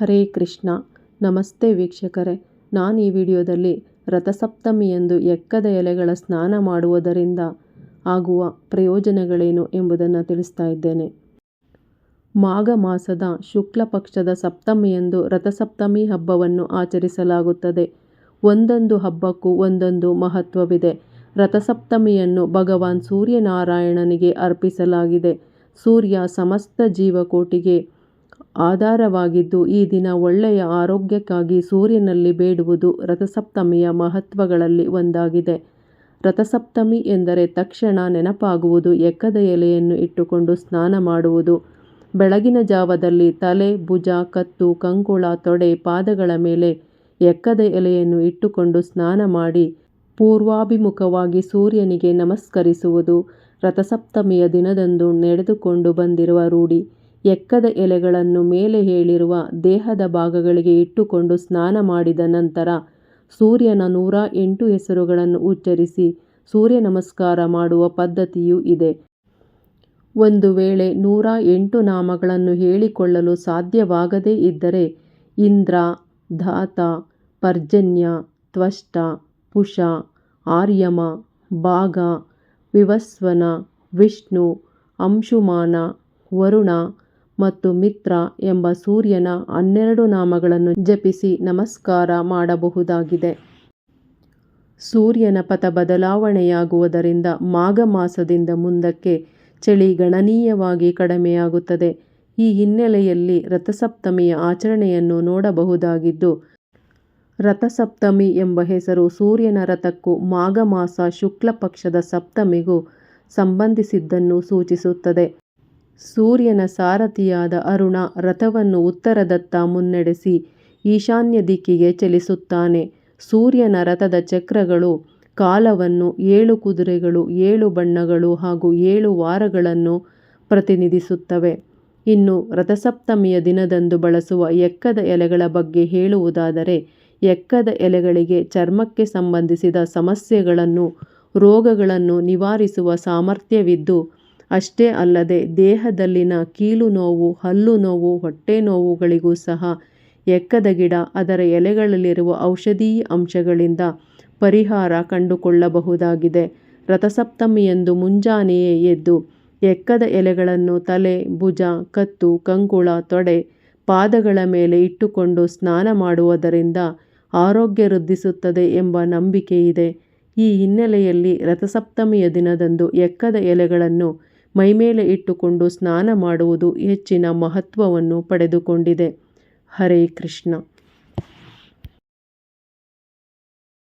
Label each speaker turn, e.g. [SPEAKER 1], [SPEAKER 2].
[SPEAKER 1] ಹರೇ ಕೃಷ್ಣ. ನಮಸ್ತೆ ವೀಕ್ಷಕರೇ. ನಾನು ಈ ವಿಡಿಯೋದಲ್ಲಿ ರಥಸಪ್ತಮಿಯಂದು ಎಕ್ಕದ ಎಲೆಗಳ ಸ್ನಾನ ಮಾಡುವುದರಿಂದ ಆಗುವ ಪ್ರಯೋಜನಗಳೇನು ಎಂಬುದನ್ನು ತಿಳಿಸ್ತಾ ಇದ್ದೇನೆ. ಮಾಘ ಮಾಸದ ಶುಕ್ಲ ಪಕ್ಷದ ಸಪ್ತಮಿಯಂದು ರಥಸಪ್ತಮಿ ಹಬ್ಬವನ್ನು ಆಚರಿಸಲಾಗುತ್ತದೆ. ಒಂದೊಂದು ಹಬ್ಬಕ್ಕೂ ಒಂದೊಂದು ಮಹತ್ವವಿದೆ. ರಥಸಪ್ತಮಿಯನ್ನು ಭಗವಾನ್ ಸೂರ್ಯನಾರಾಯಣನಿಗೆ ಅರ್ಪಿಸಲಾಗಿದೆ. ಸೂರ್ಯ ಸಮಸ್ತ ಜೀವಕೋಟಿಗೆ ಆಧಾರವಾಗಿದ್ದು, ಈ ದಿನ ಒಳ್ಳೆಯ ಆರೋಗ್ಯಕ್ಕಾಗಿ ಸೂರ್ಯನಲ್ಲಿ ಬೇಡುವುದು ರಥಸಪ್ತಮಿಯ ಮಹತ್ವಗಳಲ್ಲಿ ಒಂದಾಗಿದೆ. ರಥಸಪ್ತಮಿ ಎಂದರೆ ತಕ್ಷಣ ನೆನಪಾಗುವುದು, ಎಕ್ಕದ ಎಲೆಯನ್ನು ಇಟ್ಟುಕೊಂಡು ಸ್ನಾನ ಮಾಡುವುದು. ಬೆಳಗಿನ ಜಾವದಲ್ಲಿ ತಲೆ, ಭುಜ, ಕತ್ತು, ಕಂಕುಳ, ತೊಡೆ, ಪಾದಗಳ ಮೇಲೆ ಎಕ್ಕದ ಎಲೆಯನ್ನು ಇಟ್ಟುಕೊಂಡು ಸ್ನಾನ ಮಾಡಿ ಪೂರ್ವಾಭಿಮುಖವಾಗಿ ಸೂರ್ಯನಿಗೆ ನಮಸ್ಕರಿಸುವುದು, ರಥಸಪ್ತಮಿಯ ದಿನದಂದು ನಡೆದುಕೊಂಡು ಬಂದಿರುವ ರೂಢಿ. ಎಕ್ಕದ ಎಲೆಗಳನ್ನು ಮೇಲೆ ಹೇಳಿರುವ ದೇಹದ ಭಾಗಗಳಿಗೆ ಇಟ್ಟುಕೊಂಡು ಸ್ನಾನ ಮಾಡಿದ ನಂತರ ಸೂರ್ಯನ ನೂರ ಎಂಟು ಹೆಸರುಗಳನ್ನು ಉಚ್ಚರಿಸಿ ಸೂರ್ಯ ನಮಸ್ಕಾರ ಮಾಡುವ ಪದ್ಧತಿಯೂ ಇದೆ. ಒಂದು ವೇಳೆ ನೂರ ಎಂಟು ನಾಮಗಳನ್ನು ಹೇಳಿಕೊಳ್ಳಲು ಸಾಧ್ಯವಾಗದೇ ಇದ್ದರೆ ಇಂದ್ರ, ಧಾತ, ಪರ್ಜನ್ಯ, ತ್ವಷ್ಟ, ಪುಷ, ಆರ್ಯಮ, ಭಾಗ, ವಿವಸ್ವನ, ವಿಷ್ಣು, ಅಂಶುಮಾನ, ವರುಣ ಮತ್ತು ಮಿತ್ರ ಎಂಬ ಸೂರ್ಯನ ಹನ್ನೆರಡು ನಾಮಗಳನ್ನು ಜಪಿಸಿ ನಮಸ್ಕಾರ ಮಾಡಬಹುದಾಗಿದೆ. ಸೂರ್ಯನ ಪಥ ಬದಲಾವಣೆಯಾಗುವುದರಿಂದ ಮಾಘ ಮಾಸದಿಂದ ಮುಂದಕ್ಕೆ ಚಳಿ ಗಣನೀಯವಾಗಿ ಕಡಿಮೆಯಾಗುತ್ತದೆ. ಈ ಹಿನ್ನೆಲೆಯಲ್ಲಿ ರಥಸಪ್ತಮಿಯ ಆಚರಣೆಯನ್ನು ನೋಡಬಹುದಾಗಿದ್ದು, ರಥಸಪ್ತಮಿ ಎಂಬ ಹೆಸರು ಸೂರ್ಯನ ರಥಕ್ಕೂ ಮಾಘ ಮಾಸ ಶುಕ್ಲ ಪಕ್ಷದ ಸಪ್ತಮಿಗೂ ಸಂಬಂಧಿಸಿದ್ದನ್ನು ಸೂಚಿಸುತ್ತದೆ. ಸೂರ್ಯನ ಸಾರಥಿಯಾದ ಅರುಣ ರಥವನ್ನು ಉತ್ತರದತ್ತ ಮುನ್ನಡೆಸಿ ಈಶಾನ್ಯ ದಿಕ್ಕಿಗೆ ಚಲಿಸುತ್ತಾನೆ. ಸೂರ್ಯನ ರಥದ ಚಕ್ರಗಳು, ಕಾಲವನ್ನು ಏಳು ಕುದುರೆಗಳು, ಏಳು ಬಣ್ಣಗಳು ಹಾಗೂ ಏಳು ವಾರಗಳನ್ನು ಪ್ರತಿನಿಧಿಸುತ್ತವೆ. ಇನ್ನು ರಥಸಪ್ತಮಿಯ ದಿನದಂದು ಬಳಸುವ ಎಕ್ಕದ ಎಲೆಗಳ ಬಗ್ಗೆ ಹೇಳುವುದಾದರೆ, ಎಕ್ಕದ ಎಲೆಗಳಿಗೆ ಚರ್ಮಕ್ಕೆ ಸಂಬಂಧಿಸಿದ ಸಮಸ್ಯೆಗಳನ್ನು, ರೋಗಗಳನ್ನು ನಿವಾರಿಸುವ ಸಾಮರ್ಥ್ಯವಿದ್ದು ಅಷ್ಟೇ ಅಲ್ಲದೆ ದೇಹದಲ್ಲಿನ ಕೀಲು ನೋವು, ಹಲ್ಲು ನೋವು, ಹೊಟ್ಟೆ ನೋವುಗಳಿಗೂ ಸಹ ಎಕ್ಕದ ಗಿಡ, ಅದರ ಎಲೆಗಳಲ್ಲಿರುವ ಔಷಧೀಯ ಅಂಶಗಳಿಂದ ಪರಿಹಾರ ಕಂಡುಕೊಳ್ಳಬಹುದಾಗಿದೆ. ರಥಸಪ್ತಮಿಯಂದು ಮುಂಜಾನೆಯೇ ಎದ್ದು ಎಕ್ಕದ ಎಲೆಗಳನ್ನು ತಲೆ, ಭುಜ, ಕತ್ತು, ಕಂಕುಳ, ತೊಡೆ, ಪಾದಗಳ ಮೇಲೆ ಇಟ್ಟುಕೊಂಡು ಸ್ನಾನ ಮಾಡುವುದರಿಂದ ಆರೋಗ್ಯ ವೃದ್ಧಿಸುತ್ತದೆ ಎಂಬ ನಂಬಿಕೆಯಿದೆ. ಈ ಹಿನ್ನೆಲೆಯಲ್ಲಿ ರಥಸಪ್ತಮಿಯ ದಿನದಂದು ಎಕ್ಕದ ಎಲೆಗಳನ್ನು ಮೈಮೇಲೆ ಇಟ್ಟುಕೊಂಡು ಸ್ನಾನ ಮಾಡುವುದು ಹೆಚ್ಚಿನ ಮಹತ್ವವನ್ನು ಪಡೆದುಕೊಂಡಿದೆ. ಹರೇ ಕೃಷ್ಣ.